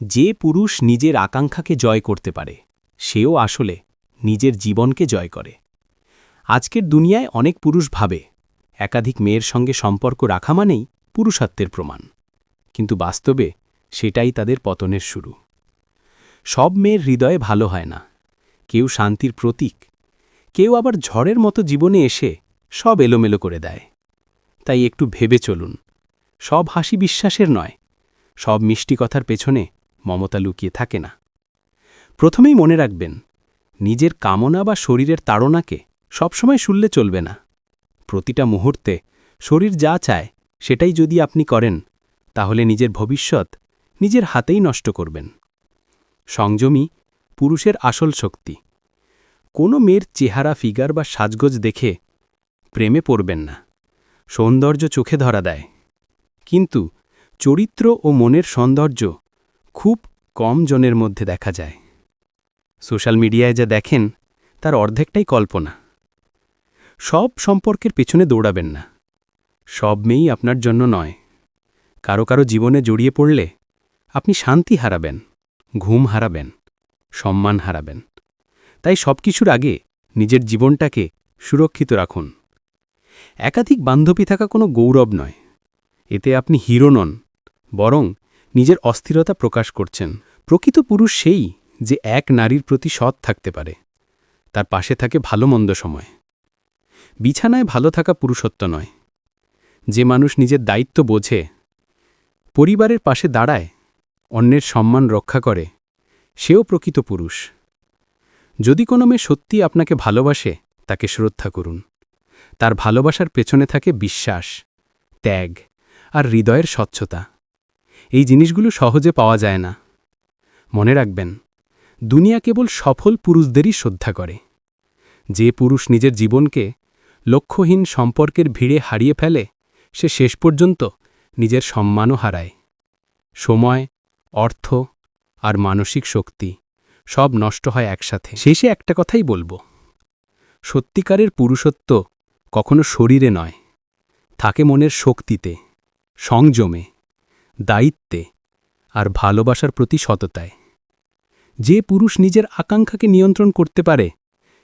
যে পুরুষ নিজের আকাঙ্ক্ষাকে জয় করতে পারে, সেও আসলে নিজের জীবনকে জয় করে। আজকের দুনিয়ায় অনেক পুরুষ ভাবে একাধিক মেয়ের সঙ্গে সম্পর্ক রাখা মানেই পুরুষত্বের প্রমাণ। কিন্তু বাস্তবে সেটাই তাদের পতনের শুরু। সব মেয়ের হৃদয়ে ভালো হয় না। কেউ শান্তির প্রতীক, কেউ আবার ঝড়ের মতো জীবনে এসে সব এলোমেলো করে দেয়। তাই একটু ভেবে চলুন, সব হাসি বিশ্বাসের নয়, সব মিষ্টি কথার পেছনে মমতা লুকিয়ে থাকে না। প্রথমেই মনে রাখবেন, নিজের কামনা বা শরীরের তাড়নাকে সবসময় শুনলে চলবে না। প্রতিটা মুহূর্তে শরীর যা চায় সেটাই যদি আপনি করেন, তাহলে নিজের ভবিষ্যৎ নিজের হাতেই নষ্ট করবেন। সংযমী পুরুষের আসল শক্তি। কোনো মেয়ের চেহারা, ফিগার বা সাজগোজ দেখে প্রেমে পড়বেন না। সৌন্দর্য চোখে ধরা দেয়। কিন্তু চরিত্র ও মনের সৌন্দর্য খুব কম জনের মধ্যে দেখা যায়। সোশ্যাল মিডিয়ায় যা দেখেন, তার অর্ধেকটাই কল্পনা। সব সম্পর্কের পেছনে দৌড়াবেন না। সব মেয়েই আপনার জন্য নয়। কারও কারও জীবনে জড়িয়ে পড়লে আপনি শান্তি হারাবেন, ঘুম হারাবেন, সম্মান হারাবেন। তাই সব কিছুর আগে নিজের জীবনটাকে সুরক্ষিত রাখুন। একাধিক বান্ধবী থাকা কোনো গৌরব নয়। এতে আপনি হিরো নন, বরং নিজের অস্থিরতা প্রকাশ করছেন। প্রকৃত পুরুষ সেই যে এক নারীর প্রতি সৎ থাকতে পারে। তার পাশে থাকে ভালো মন্দ সময়। বিছানায় ভালো থাকা পুরুষত্ব নয়। যে মানুষ নিজের দায়িত্ব বোঝে, পরিবারের পাশে দাঁড়ায়, অন্যের সম্মান রক্ষা করে, সেও প্রকৃত পুরুষ। যদি কোনো মেয়ে সত্যি আপনাকে ভালোবাসে, তাকে শ্রদ্ধা করুন। তার ভালোবাসার পেছনে থাকে বিশ্বাস, ত্যাগ আর হৃদয়ের স্বচ্ছতা। এই জিনিসগুলো সহজে পাওয়া যায় না। মনে রাখবেন, দুনিয়া কেবল সফল পুরুষদেরই শ্রদ্ধা করে। যে পুরুষ নিজের জীবনকে লক্ষ্যহীন সম্পর্কের ভিড়ে হারিয়ে ফেলে, সে শেষ পর্যন্ত নিজের সম্মানও হারায়। সময়, অর্থ আর মানসিক শক্তি সব নষ্ট হয় একসাথে। শেষে একটা কথাই বলব, সত্যিকারের পুরুষত্ব কখনো শরীরে নয়, থাকে মনের শক্তিতে, সংযমে। দায়িত্বে আর ভালোবাসার প্রতি সততায়। যে পুরুষ নিজের আকাঙ্ক্ষাকে নিয়ন্ত্রণ করতে পারে,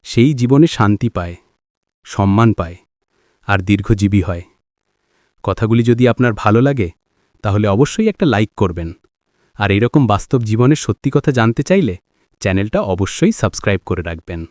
সেই জীবনে শান্তি পায়, সম্মান পায় আর দীর্ঘজীবী হয়। কথাগুলি যদি আপনার ভালো লাগে, তাহলে অবশ্যই একটা লাইক করবেন। আর এরকম বাস্তব জীবনের সত্যি কথা জানতে চাইলে চ্যানেলটা অবশ্যই সাবস্ক্রাইব করে রাখবেন।